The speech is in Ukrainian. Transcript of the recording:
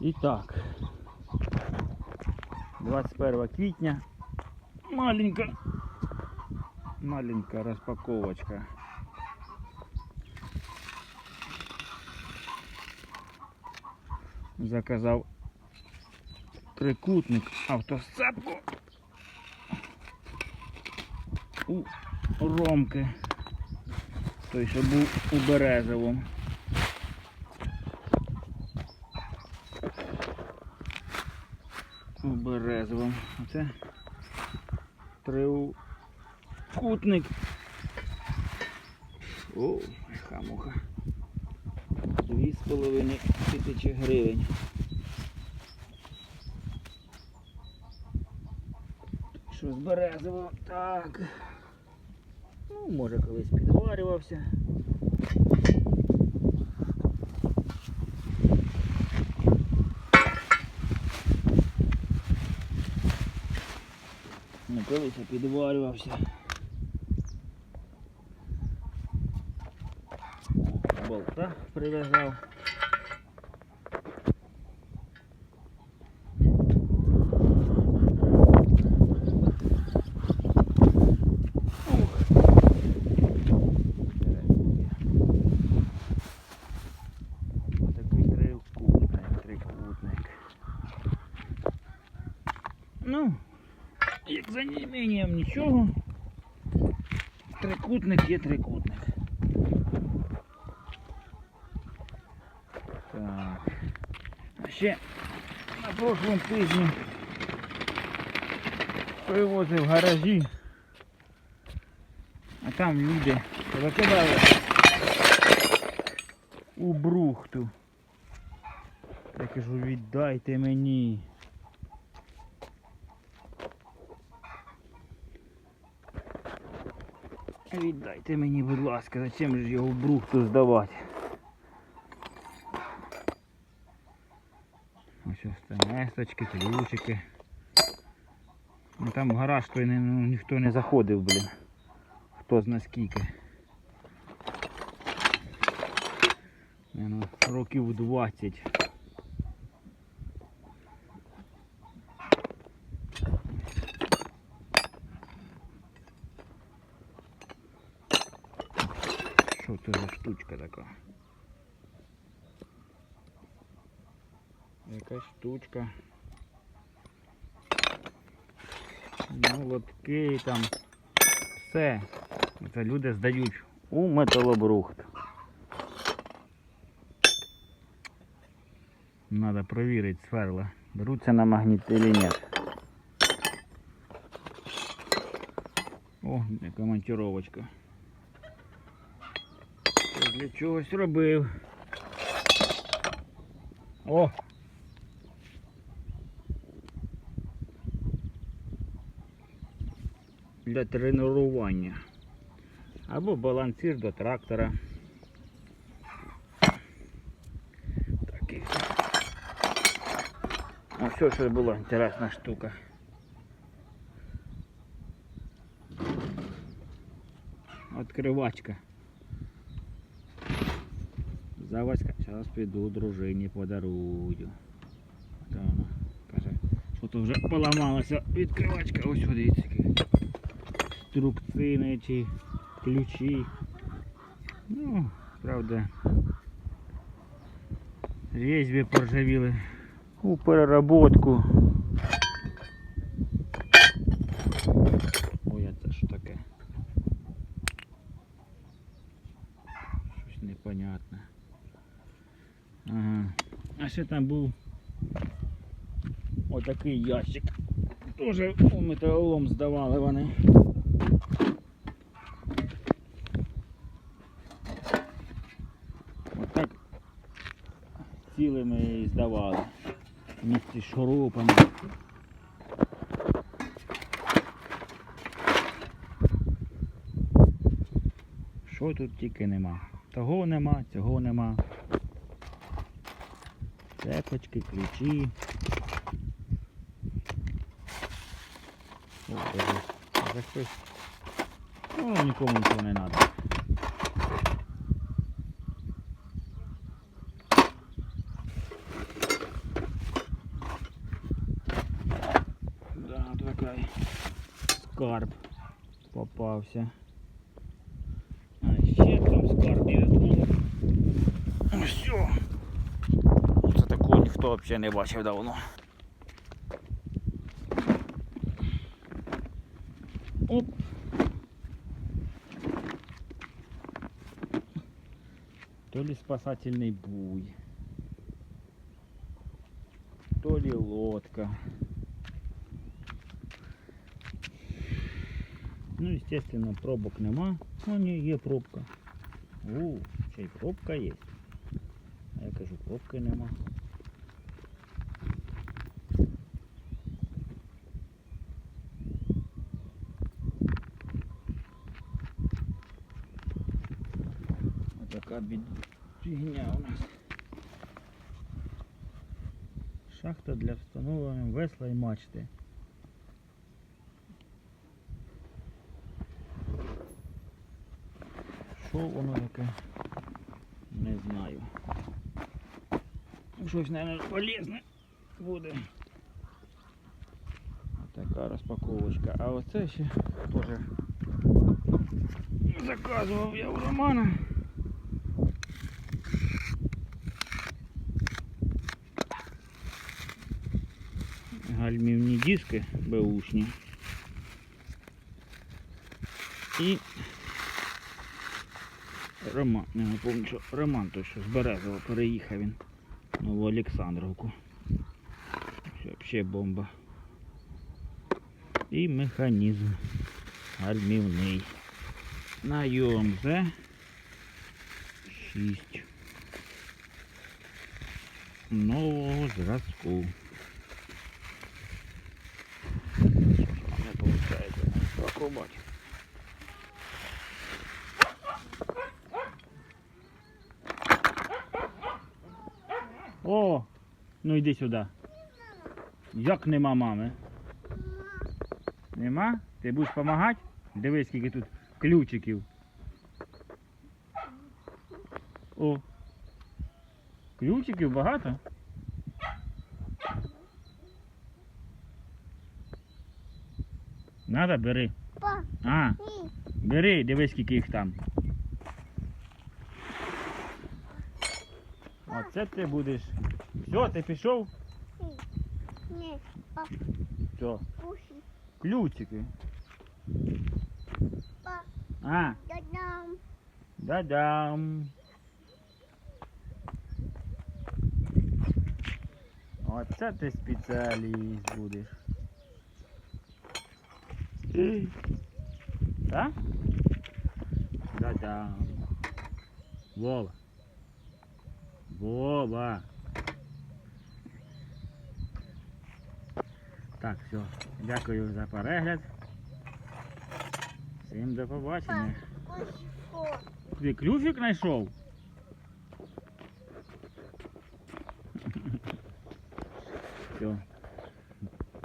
І так. 21 квітня. Маленька. Маленька розпаковочка. Заказав трикутник автосцепку у Ромки. Той, що був у Березовому. У. Оце трикутник. О, хамуха. Дві з половиною тисячі гривень. Що з березового? Так. Ну, може колись підварювався. Ну, колись я підварювався. Болта прив'язав. Такий трикутник, трикутник. Ну, за неімінням нічого. Трикутник є трикутник. Так. Ще на прошлому тижні привозив гаражі. А там люди викидали у брухту. Я кажу, віддайте мені. Віддайте мені, будь ласка, зачем ж його в брухту здавати? Ось стамесочки, ключики. Ну, там в гараж той не, ну, ніхто не заходив, блін. Хто зна скільки. Ну, років 20. Що це за штучка така? Якась штучка. Молотки там. Все. Це люди здають у металобрухт. Надо провірити сверла. Беруться на магніт или ні. О, яка монтировочка. Для чогось робив. О! Для тренування. Або балансир до трактора. Такий. Ось що була інтересна штука. Откривачка. Заводська. Зараз піду дружині подарую. Та вона каже, що то вже поламалася відкривачка. Ось дивіться. які Струбцини чи ключі. Ну, правда. Різьбі поржавіли. У переработку. Ой, а це що таке? Щось непонятне. Ага. А там був отакий ящик. Тоже металолом здавали вони. Отак цілими здавали. Місці шурупами. Що тут тільки нема. Того нема, цього нема. Цепочки, ключі. О, це хтось. Ну, нікому нічого не треба. Да, такий карп попався. А ще там скарбів було. Ну все. Це такого ніхто взагалі не бачив давно. Оп. То ли спасательный буй, то ли лодка. Ну, естественно, пробок нема. Ну, ні, є пробка. У, ще й пробка є. А я кажу, пробки нема. Отака бід... фігня у нас. Шахта для встановлення весла і мачти. Що воно таке? Не знаю. Щось, мабуть, полезне буде. Така розпаковочка. А оце ще теж заказував я у Романа. Гальмівні диски беушні. І Роман, не напомню, що Роман той, що з Березова переїхав він Нову Олександровку. Взагалі бомба. І механізм гальмівний. На ЮМЗ 6 нового зразку. Що ж вам не виходить? Спакувати. О, ну йди сюди. Як нема мами? Нема? Ти будеш допомагати? Дивись, скільки тут ключиків. О. Ключиків багато. Надо, бери. А, бери, дивись, скільки їх там. Оце ти будеш. Все, ти пішов? ні, кушай, Ключики. А, додам, да-дам. Оце ти спеціаліст будеш. Ей. Так? Да-дам. Вова. Вова. Так, все. Дякую за перегляд. Всім до побачення. Ти клювик знайшов? Все,